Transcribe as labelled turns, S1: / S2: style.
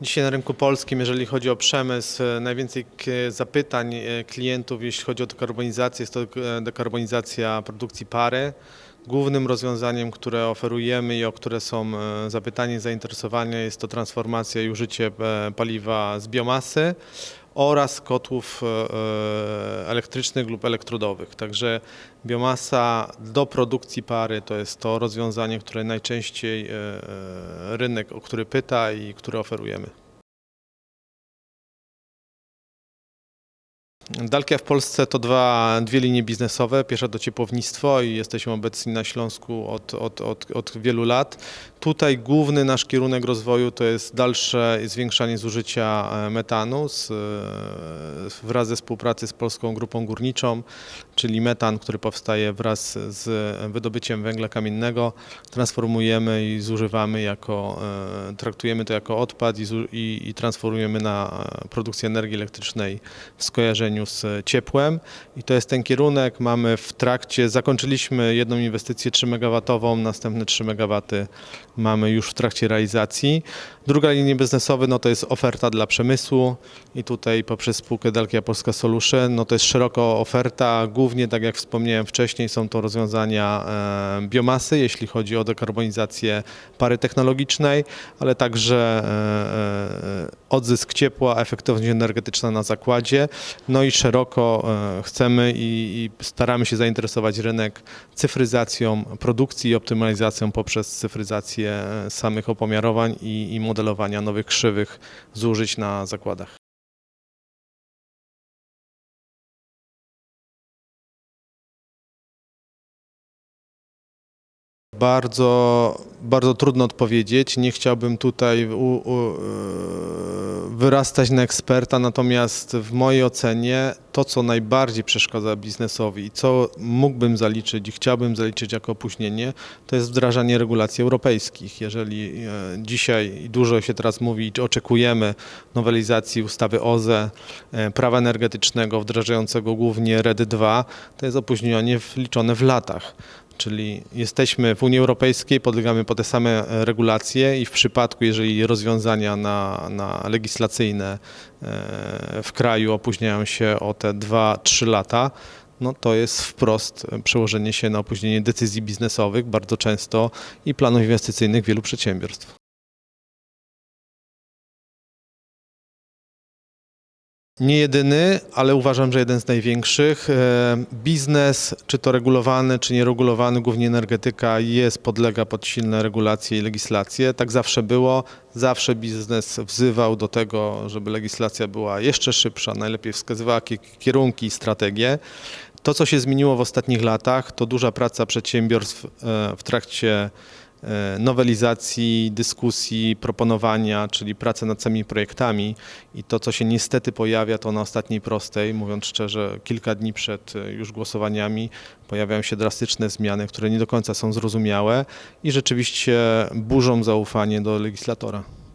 S1: Dzisiaj na rynku polskim, jeżeli chodzi o przemysł, e, najwięcej k- zapytań e, klientów, jeśli chodzi o dekarbonizację, jest to e, dekarbonizacja produkcji pary. Głównym rozwiązaniem, które oferujemy i o które są e, zapytania i zainteresowania jest to transformacja i użycie e, paliwa z biomasy oraz kotłów e, e, elektrycznych lub elektrodowych. Także biomasa do produkcji pary to jest to rozwiązanie, które najczęściej e, e, rynek, o który pyta i które oferujemy. Dalkia w Polsce to dwa, dwie linie biznesowe. Pierwsza to ciepłownictwo i jesteśmy obecni na Śląsku od, od, od, od wielu lat. Tutaj główny nasz kierunek rozwoju to jest dalsze zwiększanie zużycia e, metanu z, e, wraz ze współpracy z Polską Grupą Górniczą, czyli metan, który powstaje wraz z wydobyciem węgla kamiennego, transformujemy i zużywamy jako, e, traktujemy to jako odpad i, i, i transformujemy na produkcję energii elektrycznej w skojarzeniu z ciepłem i to jest ten kierunek. Mamy w trakcie, zakończyliśmy jedną inwestycję 3 MW, następne 3 MW mamy już w trakcie realizacji. Druga linia biznesowa no to jest oferta dla przemysłu i tutaj poprzez spółkę Dalkia Polska Solution no to jest szeroka oferta, głównie tak jak wspomniałem wcześniej są to rozwiązania e, biomasy, jeśli chodzi o dekarbonizację pary technologicznej, ale także e, e, odzysk ciepła, efektywność energetyczna na zakładzie. No i szeroko e, chcemy i, i staramy się zainteresować rynek cyfryzacją produkcji i optymalizacją poprzez cyfryzację e, samych opomiarowań i, i modelowania nowych krzywych zużyć na zakładach. Bardzo, bardzo trudno odpowiedzieć. Nie chciałbym tutaj u, u, e, wyrastać na eksperta, natomiast w mojej ocenie to, co najbardziej przeszkadza biznesowi i co mógłbym zaliczyć i chciałbym zaliczyć jako opóźnienie, to jest wdrażanie regulacji europejskich. Jeżeli e, dzisiaj dużo się teraz mówi, czy oczekujemy nowelizacji ustawy OZE, e, prawa energetycznego wdrażającego głównie RED 2, to jest opóźnienie liczone w latach. Czyli jesteśmy w Unii Europejskiej, podlegamy pod te same e, regulacje i w przypadku, jeżeli rozwiązania na, na legislacyjne e, w kraju opóźniają się o te 2-3 lata, no to jest wprost przełożenie się na opóźnienie decyzji biznesowych bardzo często i planów inwestycyjnych wielu przedsiębiorstw. Nie jedyny, ale uważam, że jeden z największych. E, Biznes, czy to regulowany, czy nieregulowany, głównie energetyka, jest, podlega pod silne regulacje i legislacje. Tak zawsze było. Zawsze biznes wzywał do tego, żeby legislacja była jeszcze szybsza, najlepiej wskazywała kie- kierunki i strategie. To, co się zmieniło w ostatnich latach, to duża praca przedsiębiorstw e, w trakcie nowelizacji, dyskusji, proponowania, czyli praca nad samymi projektami i to, co się niestety pojawia, to na ostatniej prostej, mówiąc szczerze, kilka dni przed e, już głosowaniami pojawiają się drastyczne zmiany, które nie do końca są zrozumiałe i rzeczywiście burzą zaufanie do legislatora.